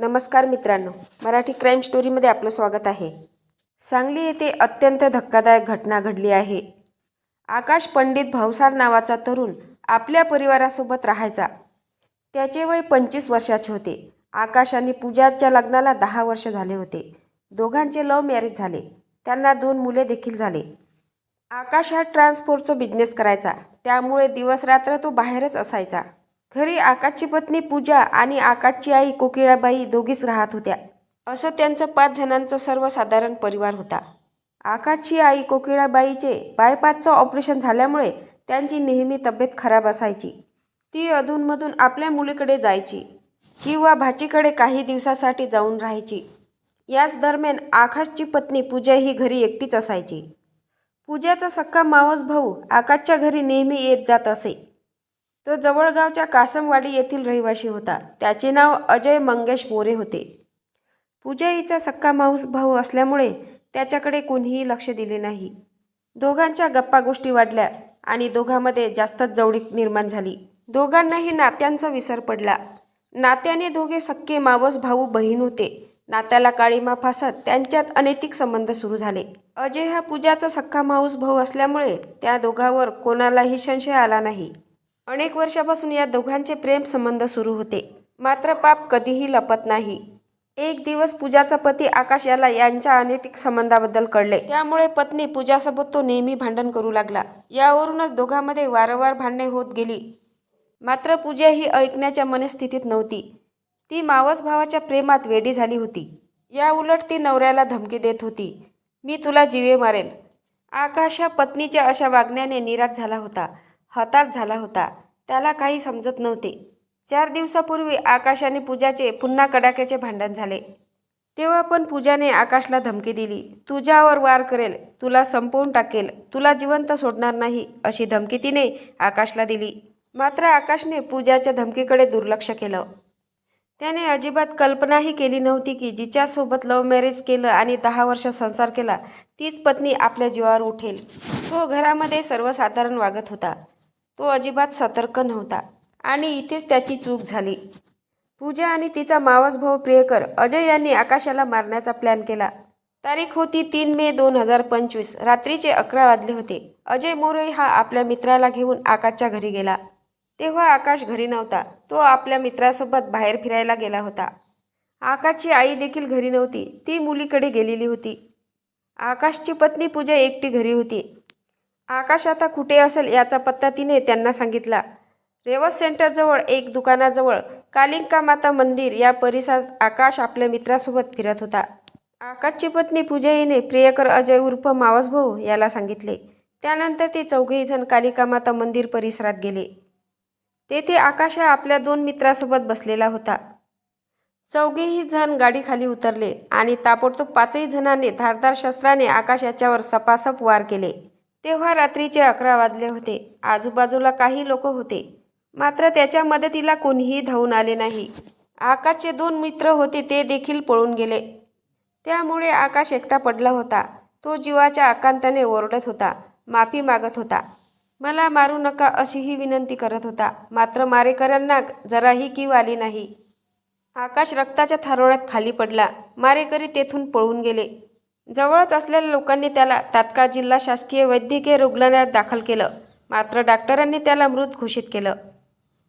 नमस्कार मित्रांनो मराठी क्राईम स्टोरीमध्ये आपलं स्वागत आहे. सांगली येथे अत्यंत धक्कादायक घटना घडली आहे. आकाश पंडित भावसार नावाचा तरुण आपल्या परिवारासोबत राहायचा. त्याचे वय पंचवीस वर्षाचे होते. आकाश आणि पूजाच्या लग्नाला दहा वर्ष झाले होते. दोघांचे लव्ह मॅरेज झाले. त्यांना दोन मुले देखील झाले. आकाश हा ट्रान्सपोर्टचा बिझनेस करायचा. त्यामुळे दिवस रात्र तो बाहेरच असायचा. घरी आकाशची पत्नी पूजा आणि आकाशची आई कोकिळाबाई दोघीच राहत होत्या. असं त्यांचं पाच जणांचा सर्वसाधारण परिवार होता. आकाशची आई कोकिळाबाईचे बायपासचं ऑपरेशन झाल्यामुळे त्यांची नेहमी तब्येत खराब असायची. ती अधूनमधून आपल्या मुलीकडे जायची किंवा भाचीकडे काही दिवसासाठी जाऊन राहायची. याच दरम्यान आकाशची पत्नी पूजा ही घरी एकटीच असायची. पूजाचा सक्का मावस भाऊ आकाशच्या घरी नेहमी येत जात असे. तो जवळगावच्या कासमवाडी येथील रहिवासी होता. त्याचे नाव अजय मंगेश मोरे होते. पूजाईचा सक्का माऊस भाऊ असल्यामुळे त्याच्याकडे कोणीही लक्ष दिले नाही. दोघांच्या गप्पा गोष्टी वाढल्या आणि दोघांमध्ये जास्तच जवळीक निर्माण झाली. दोघांनाही नात्यांचा विसर पडला. नात्याने दोघे सक्के मावस भाऊ बहीण होते. नात्याला काळीमा फासत त्यांच्यात अनैतिक संबंध सुरू झाले. अजय हा पूजाचा सक्का माऊस भाऊ असल्यामुळे त्या दोघांवर कोणालाही संशय आला नाही. अनेक वर्षापासून या दोघांचे प्रेम संबंध सुरू होते. मात्र पाप कधीही लपत नाही. एक दिवस पूजाचा पती आकाश याला यांच्या अनैतिक संबंधाबद्दल कळले. त्यामुळे पत्नी पूजासोबत तो नेहमी भांडण करू लागला. यावरूनच दोघांमध्ये वारंवार भांडणे होत गेली. मात्र पूजा ही ऐकण्याच्या मनस्थितीत नव्हती. ती मावस भावाच्या प्रेमात वेडी झाली होती. या उलट ती नवऱ्याला धमकी देत होती. मी तुला जीवे मारेन. आकाश हा पत्नीच्या अशा वागण्याने निराश झाला होता. हताश झाला होता. त्याला काही समजत नव्हते. चार दिवसापूर्वी आकाश आणि पूजाचे पुन्हा कडाक्याचे भांडण झाले. तेव्हा पण पूजाने आकाशला धमकी दिली तुझ्यावर वार करेल तुला संपवून टाकेल तुला जिवंत सोडणार नाही अशी धमकी तिने आकाशला दिली. मात्र आकाशने पूजाच्या धमकीकडे दुर्लक्ष केलं. त्याने अजिबात कल्पनाही केली नव्हती की जिच्यासोबत लव्ह मॅरेज केलं आणि दहा वर्ष संसार केला तीच पत्नी आपल्या जीवावर उठेल. तो घरामध्ये सर्वसाधारण वागत होता. तो अजिबात सतर्क नव्हता. आणि इथेच त्याची चूक झाली. पूजा आणि तिचा मावस भाऊ प्रियकर अजय यांनी आकाशाला मारण्याचा प्लॅन केला. तारीख होती तीन मे दोन हजार पंचवीस. रात्रीचे अकरा वाजले होते. अजय मोरे हा आपल्या मित्राला घेऊन आकाशच्या घरी गेला. तेव्हा आकाश घरी नव्हता. तो आपल्या मित्रासोबत बाहेर फिरायला गेला होता. आकाशची आई देखील घरी नव्हती. ती मुलीकडे गेलेली होती. आकाशची पत्नी पूजा एकटी घरी होती. आकाश आता कुठे असेल याचा पत्ता तिने त्यांना सांगितला. रेवत सेंटरजवळ एक दुकानाजवळ कालिंका माता मंदिर या परिसरात आकाश आपल्या मित्रासोबत फिरत होता. आकाशची पत्नी पूजा हिने प्रियकर अजय उर्फ मावसभाऊ याला सांगितले. त्यानंतर ते चौघेही जण कालिका माता मंदिर परिसरात गेले. तेथे आकाश हा आपल्या दोन मित्रासोबत बसलेला होता. चौघेही जण गाडीखाली उतरले आणि ताबडतोब पाचही जणांनी धारदार शस्त्राने आकाश याच्यावर सपासप वार केले. तेव्हा रात्रीचे अकरा वाजले होते. आजूबाजूला काही लोक होते. मात्र त्याच्या मदतीला कोणीही धावून आले नाही. आकाशचे दोन मित्र होते ते देखील पळून गेले. त्यामुळे आकाश एकटा पडला होता. तो जीवाच्या आकांताने ओरडत होता. माफी मागत होता. मला मारू नका अशीही विनंती करत होता. मात्र मारेकऱ्यांना जराही कीव आली नाही. आकाश रक्ताच्या थारोळ्यात खाली पडला. मारेकरी तेथून पळून गेले. जवळच असलेल्या लोकांनी त्याला तात्काळ जिल्हा शासकीय वैद्यकीय रुग्णालयात दाखल केलं. मात्र डॉक्टरांनी त्याला मृत घोषित केलं.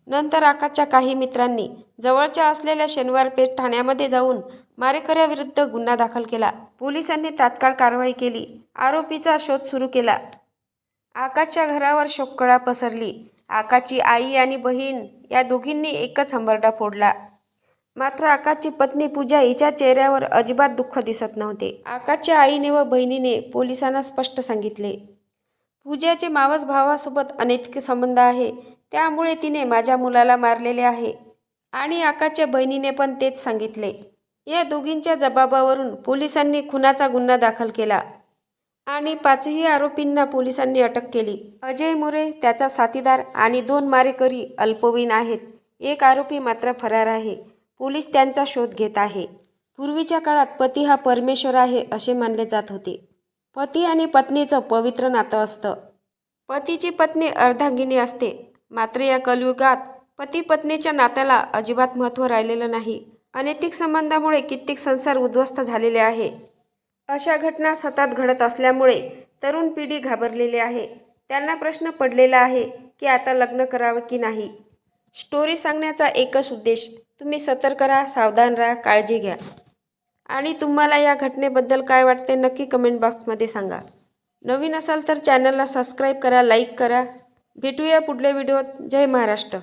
नंतर आकाशच्या काही मित्रांनी जवळच्या असलेल्या शनिवार पेठ ठाण्यामध्ये जाऊन मारेकऱ्याविरुद्ध गुन्हा दाखल केला. पोलिसांनी तात्काळ कारवाई केली. आरोपीचा शोध सुरू केला. आकाशच्या घरावर शोककळा पसरली. आकाशची आई आणि बहीण या दोघींनी एकच हंबरडा फोडला. मात्र आकाशची पत्नी पूजा हिच्या चेहऱ्यावर अजिबात दुःख दिसत नव्हते. आकाशच्या आईने व बहिणीने पोलिसांना स्पष्ट सांगितले पूजाचे मावस भावासोबत अनैतिक संबंध आहे त्यामुळे तिने माझ्या मुलाला मारलेले आहे. आणि आकाशच्या बहिणीने पण तेच सांगितले. या दोघींच्या जबाबावरून पोलिसांनी खुनाचा गुन्हा दाखल केला आणि पाचही आरोपींना पोलिसांनी अटक केली. अजय मोरे त्याचा साथीदार आणि दोन मारेकरी अल्पवयीन आहेत. एक आरोपी मात्र फरार आहे. पोलीस त्यांचा शोध घेत आहे. पूर्वीच्या काळात पती हा परमेश्वर आहे असे मानले जात होते. पती आणि पत्नीचं पवित्र नातं असतं. पतीची पत्नी अर्धांगिनी असते. मात्र या कलयुगात पती पत्नीच्या नात्याला अजिबात महत्त्व राहिलेलं नाही. अनैतिक संबंधामुळे कित्येक संसार उद्ध्वस्त झालेले आहे. अशा घटना सतत घडत असल्यामुळे तरुण पिढी घाबरलेली आहे. त्यांना प्रश्न पडलेला आहे की आता लग्न करावं की नाही? स्टोरी सांगण्याचा एकच उद्देश तुम्ही सतर्क राहा सावधान राहा काळजी घ्या. आणि तुम्हाला या घटनेबद्दल काय वाटते नक्की कमेंट बॉक्समध्ये सांगा. नवीन असाल तर चॅनलला सबस्क्राईब करा लाईक करा. भेटूया पुढल्या व्हिडिओत जय महाराष्ट्र.